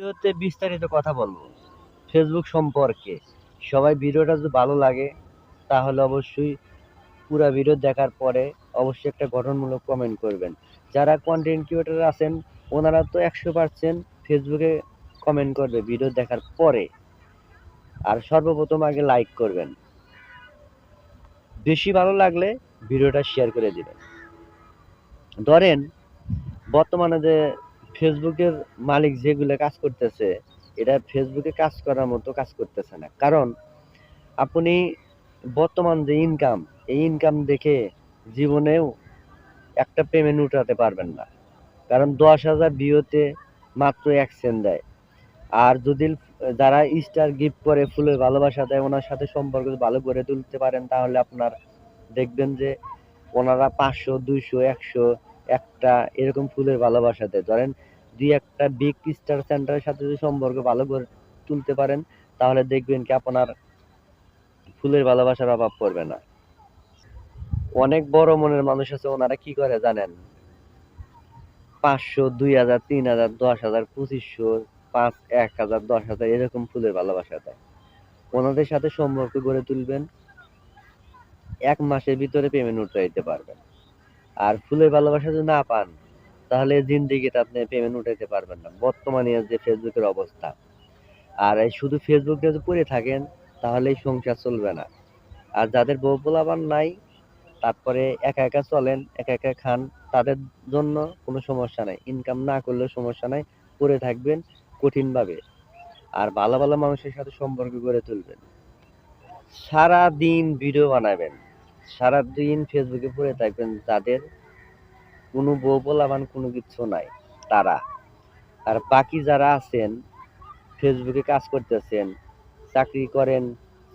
ভিডিওতে বিস্তারিত কথা বলব। ফেসবুক সম্পর্কে। সবাই ভিডিওটা যদি ভালো লাগে, তাহলে অবশ্যই পুরো ভিডিও দেখার পরে অবশ্যই একটা গঠনমূলক কমেন্ট করবেন। যারা কন্টেন্ট ক্রিয়েটর আছেন, ওনারা তো একশো পার্সেন্ট ফেসবুকে কমেন্ট করবে ভিডিও দেখার পরে। আর সর্বপ্রথম আগে লাইক করবেন। বেশি ভালো লাগলে ভিডিওটা শেয়ার করে দিবেন। ধরেন, বর্তমানে যে ফেসবুকের মালিক যেগুলো কাজ করতেছে এটা ফেসবুকে কাজ করার মতো কাজ করতেছে না। কারণ আপনি বর্তমান যে ইনকাম এই ইনকাম দেখে জীবনেও একটা পেমেন্ট উঠাতে পারবেন না। কারণ দশ হাজার ভিওতে মাত্র এক সেন্ট দেয়। আর যদি যারা স্টার গিফট করে, ফুলের ভালোবাসা দেয়, ওনার সাথে সম্পর্ক ভালো করে তুলতে পারেন, তাহলে আপনার দেখবেন যে ওনারা পাঁচশো, দুইশো, একশো একটা এরকম ফুলের ভালোবাসা দেয় ধরেন দুই একটা বিগ স্টার সেন্টারের সাথে যদি সম্পর্ক ভালো করে তুলতে পারেন, তাহলে দেখবেন কি আপনার ফুলের ভালোবাসার অভাব পড়বে না। অনেক বড় মনের মানুষ আছে, ওনারা কি করে জানেন? পাঁচশো, দুই হাজার, তিন হাজার, দশ হাজার, পঁচিশশো, পাঁচ, এক হাজার, দশ হাজার এরকম ফুলের ভালোবাসা দেয়। ওনাদের সাথে সম্পর্ক গড়ে তুলবেন, এক মাসের ভিতরে পেমেন্ট উঠে দিতে পারবেন। আর ফুলের ভালোবাসা যদি না পান, তাহলে জিন্দিগিতে আপনি পেমেন্ট উঠাইতে পারবেন না। বর্তমানে যে ফেসবুকের অবস্থা, আর এই শুধু ফেসবুকে যদি পড়ে থাকেন তাহলে সংসার চলবে না। আর যাদের বউ পোলাপান নাই, তারপরে একা একা চলেন, একা একা খান, তাদের জন্য কোনো সমস্যা নাই। ইনকাম না করলেও সমস্যা নাই, পড়ে থাকবেন কঠিনভাবে। আর ভালো ভালো মানুষের সাথে সম্পর্ক গড়ে তুলবেন। সারা দিন ভিডিও বানাবেন। সারা দিন ফেসবুকে পড়ে থাকবেন যাদের কোনো বউ পোলাপান কোনো কিছু নাই, তারা। আর বাকি যারা আছেন, ফেসবুকে কাজ করতেছেন, চাকরি করেন,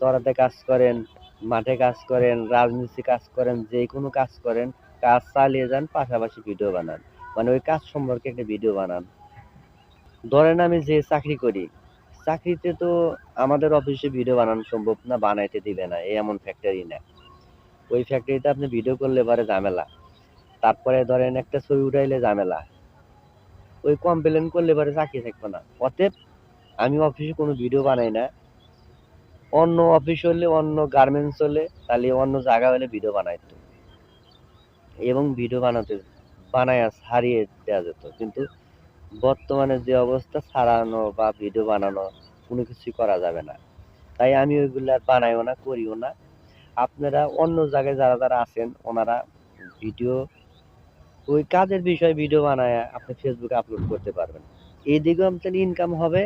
চড়াতে কাজ করেন, মাঠে কাজ করেন রাজনীতি কাজ করেন, যে কোনো কাজ করেন, কাজ চালিয়ে যান, পাশাপাশি ভিডিও বানান। মানে ওই কাজ সম্পর্কে একটা ভিডিও বানান। ধরেন আমি যে চাকরি করি, চাকরিতে তো আমাদের অফিসে ভিডিও বানানো সম্ভব না, বানাইতে দিবে না এমন ফ্যাক্টরি না। ওই ফ্যাক্টরিতে আপনি ভিডিও করলে পারে ঝামেলা। তারপরে ধরেন একটা ছবি উঠাইলে ঝামেলা। ওই কমপ্লেন করলে পারে চাকরি থাকবে না। অতএব আমি অফিসে কোনো ভিডিও বানাই না। অন্য অফিস হলে, অন্য গার্মেন্টস হলে, তাহলে অন্য জায়গা হলে ভিডিও বানাইতো এবং ভিডিও বানাতে, বানায় হারিয়ে দেওয়া যেত। কিন্তু বর্তমানে যে অবস্থা, ছাড়ানো বা ভিডিও বানানো কোনো কিছুই করা যাবে না। তাই আমি ওইগুলো আর বানাইও না, করিও না। আপনারা অন্য জায়গায় যারা যারা আছেন, ওনারা ভিডিও, ওই কাজের বিষয়ে ভিডিও বানায় আপনি ফেসবুকে আপলোড করতে পারবেন। এইদিকেও আপনার ইনকাম হবে।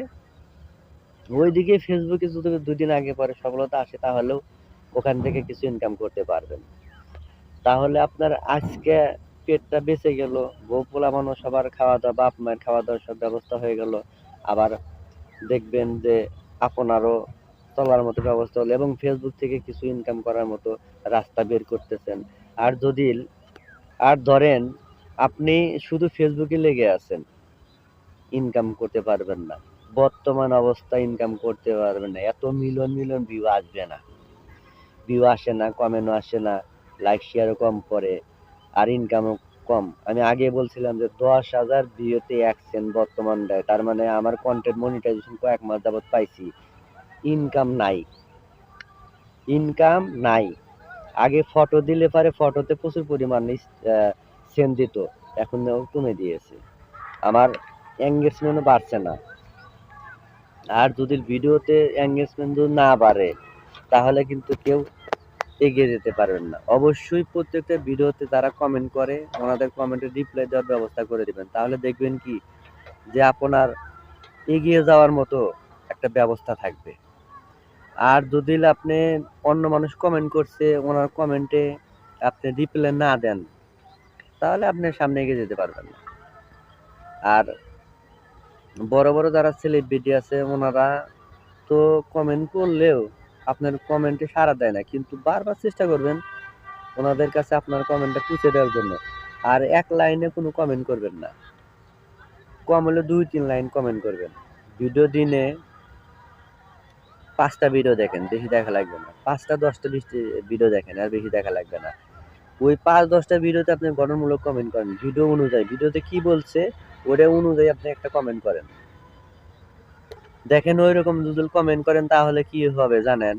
ওইদিকে ফেসবুকে যদি দুদিন আগে পরে সফলতা আসে, তাহলেও ওখান থেকে কিছু ইনকাম করতে পারবেন। তাহলে আপনার আজকে পেটটা বেঁচে গেল, বউ পোলামানো সবার খাওয়া দাওয়া বাপ মায়ের খাওয়া দাওয়ার সব ব্যবস্থা হয়ে গেল। আবার দেখবেন যে আপনারও চলার মতো ব্যবস্থা হলো এবং ফেসবুক থেকে কিছু ইনকাম করার মতো রাস্তা বের করতেছেন। আর যদি, আর ধরেন আপনি শুধু ফেসবুকে লেগে আছেন ইনকাম করতে পারবেন না। বর্তমান অবস্থা ইনকাম করতে পারবেন না। এত মিলিয়ন মিলিয়ন ভিউ আসবে না। ভিউ আসে না কমেন্টও আসে না লাইক শেয়ারও কম করে আর ইনকামও কম। আমি আগে বলছিলাম যে দশ হাজার ভিউতে এক সেন্ট বর্তমান দেয়। তার মানে আমার কন্টেন্ট মনিটাইজেশন কয়েক মাস যাবত পাইছি। ইনকাম নাই। ইনকাম নাই। আগে ফটো দিলে পারে ফটোতে প্রচুর পরিমাণ সেন্ট দিত। এখন কমে দিয়েছে। আমার এঙ্গেজমেন্টও বাড়ছে না। আর যদি ভিডিওতে এঙ্গেজমেন্ট যদি না বাড়ে, তাহলে কিন্তু কেউ এগিয়ে যেতে পারবেন না। অবশ্যই প্রত্যেকটা ভিডিওতে যারা কমেন্ট করে, ওনাদের কমেন্টে রিপ্লাই দেওয়ার ব্যবস্থা করে দিবেন। তাহলে দেখবেন কি? যে আপনার এগিয়ে যাওয়ার মতো একটা ব্যবস্থা থাকবে। আর যদি আপনি অন্য মানুষ কমেন্ট করছে, ওনার কমেন্টে আপনি রিপ্লাই না দেন, তাহলে আপনি সামনে এগিয়ে যেতে পারবেন না। আর বড় বড় যারা সেলিব্রিটি আছে, ওনারা তো কমেন্ট করলেও আপনার কমেন্টে সাড়া দেয় না, কিন্তু বারবার চেষ্টা করবেন ওনাদের কাছে আপনার কমেন্টটা পুষে দেওয়ার জন্য। আর এক লাইনে কোনো কমেন্ট করবেন না। কম হলে দুই, তিন লাইন কমেন্ট করবেন। ভিডিও দিনে পাঁচটা ভিডিও দেখেন, বেশি দেখা লাগবে না। পাঁচটা, দশটা, বিশটি ভিডিও দেখেন, আর বেশি দেখা লাগবে না। ওই পাঁচ, দশটা ভিডিওতে আপনি গঠনমূলক কমেন্ট করেন ভিডিও অনুযায়ী। ভিডিওতে কি বলছে, ওটা অনুযায়ী আপনি একটা কমেন্ট করেন। দেখেন ওই রকম যদি কমেন্ট করেন, তাহলে কি হবে জানেন?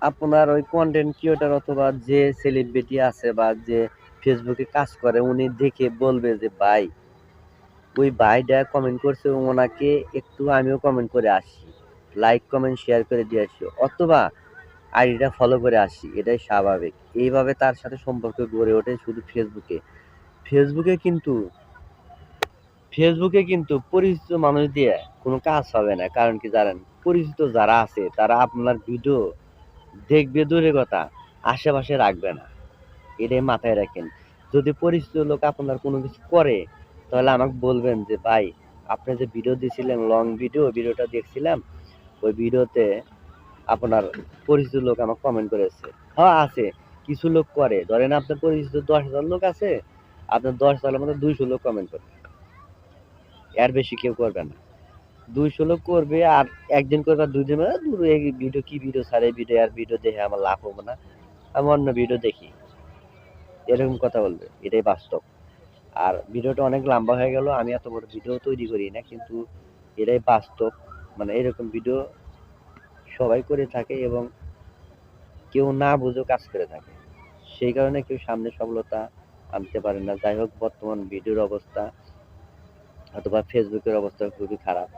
আপনার ওই কন্টেন্ট ক্রিয়েটর অথবা যে সেলিব্রিটি আছে বা যে ফেসবুকে কাজ করে, উনি দেখে বলবে যে, ভাই, ওই ভাইটা কমেন্ট করছে, ওনাকে একটু আমিও কমেন্ট করে আসি। লাইক কমেন্ট শেয়ার করে দিয়ে আসি। অথবা আইডিটা ফলো করে আসি, এটাই স্বাভাবিক। এইভাবে তার সাথে সম্পর্ক গড়ে ওঠে শুধু ফেসবুকে ফেসবুকে কিন্তু ফেসবুকে কিন্তু পরিচিত মানুষ দিয়ে কোনো কাজ হবে না। কারণ কি জানেন? পরিচিত যারা আছে, তারা আপনার ভিডিও দেখবে দূরের কথা, আশেপাশে রাখবে না। এটাই মাথায় রাখেন। যদি পরিচিত লোক আপনার কোনো কিছু করে, তাহলে আমাকে বলবেন যে, ভাই, আপনি যে ভিডিও দিয়েছিলেন লং ভিডিও ভিডিওটা দেখছিলাম ওই ভিডিওতে আপনার পরিচিত লোক আমাকে কমেন্ট করেছে। হ্যাঁ আছে। কিছু লোক করে। ধরেন আপনার পরিচিত দশ হাজার লোক আছে, আপনার দশ হাজারের মধ্যে দুইশো লোক কমেন্ট করবে এর বেশি কেউ করবে না। দুইশো লোক করবে আর একদিন করবে আর দুই দিন মানে দূর, এই ভিডিও কি ভিডিও ছাড়ে ভিডিও, আর ভিডিও দেখে আমার লাভ হব না। আমি অন্য ভিডিও দেখি। এরকম কথা বলবে। এটাই বাস্তব। আর ভিডিওটা অনেক লম্বা হয়ে গেল। আমি এত বড় ভিডিও তৈরি করি না, কিন্তু এটাই বাস্তব। মানে এরকম ভিডিও সবাই করে থাকে এবং কেউ না বুঝেও কাজ করে থাকে। সেই কারণে কেউ সামনে সফলতা আনতে পারে না। যাই হোক, বর্তমান ভিডিওর অবস্থা অথবা ফেসবুকের অবস্থা খুবই খারাপ।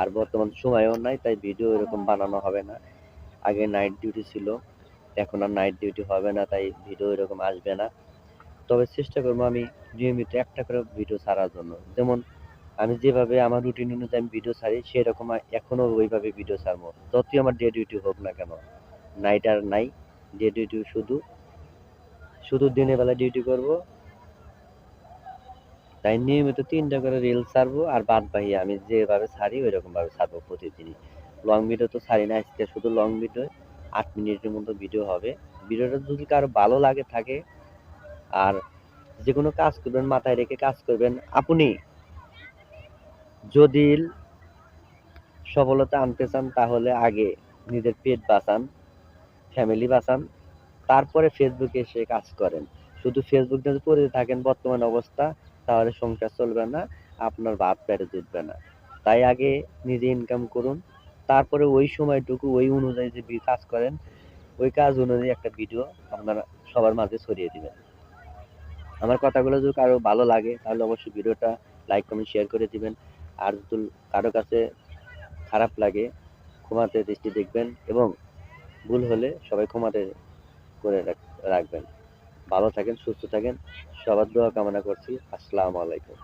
আর বর্তমান সময়ও নাই, তাই ভিডিও এরকম বানানো হবে না। আগে নাইট ডিউটি ছিল, এখন আর নাইট ডিউটি হবে না, তাই ভিডিও এরকম আসবে না। তবে চেষ্টা করব আমি নিয়মিত একটা করে ভিডিও ছাড়ার জন্য। যেমন আমি যেভাবে আমার রুটিন অনুযায়ী আমি ভিডিও ছাড়ি, সেরকম আ- এখনও ওইভাবে ভিডিও ছাড়বো যতই আমার ডে ডিউটি হোক না কেন নাইট আর নাই ডে ডিউটি শুধু শুধু দিনের বেলা ডিউটি করব। তাই নিয়মিত তিনটা করে রিল ছাড়বো আর বাদ বাকি আমি যেভাবে ছাড়ি ওই রকম ভাবে ছাড়বো প্রতিদিনই। লং ভিডিও তো ছাড়ি না, আজকে শুধু লং ভিডিও আট মিনিটের মতো ভিডিও হবে। ভিডিওটা যদি কারও ভালো লাগে থাকে, আর যে কোনো কাজ করবেন, মাথায় রেখে কাজ করবেন, আপনি যদি সফলতা আনতে চান, তাহলে আগে নিজের পেট বাঁচান ফ্যামিলি বাঁচান, তারপরে ফেসবুকে এসে কাজ করেন। শুধু ফেসবুক যদি পড়ে থাকেন, বর্তমান অবস্থা, তাহলে সংসার চলবে না, আপনার ভাত পেটে জুটবে না। তাই আগে নিজে ইনকাম করুন, তারপরে ওই সময়টুকু, ওই অনুযায়ী যে কাজ করেন, ওই কাজ অনুযায়ী একটা ভিডিও আপনারা সবার মাঝে ছড়িয়ে দিবেন। আমার কথাগুলো যদি কারও ভালো লাগে, তাহলে অবশ্যই ভিডিওটা লাইক কমেন্ট শেয়ার করে দিবেন। আর যদি কারও কাছে খারাপ লাগে, ক্ষমাতে দৃষ্টি দেখবেন এবং ভুল হলে সবাই ক্ষমাতে করে রাখবেন। ভালো থাকেন, সুস্থ থাকেন। সবার দোয়া কামনা করছি। আসসালামু আলাইকুম।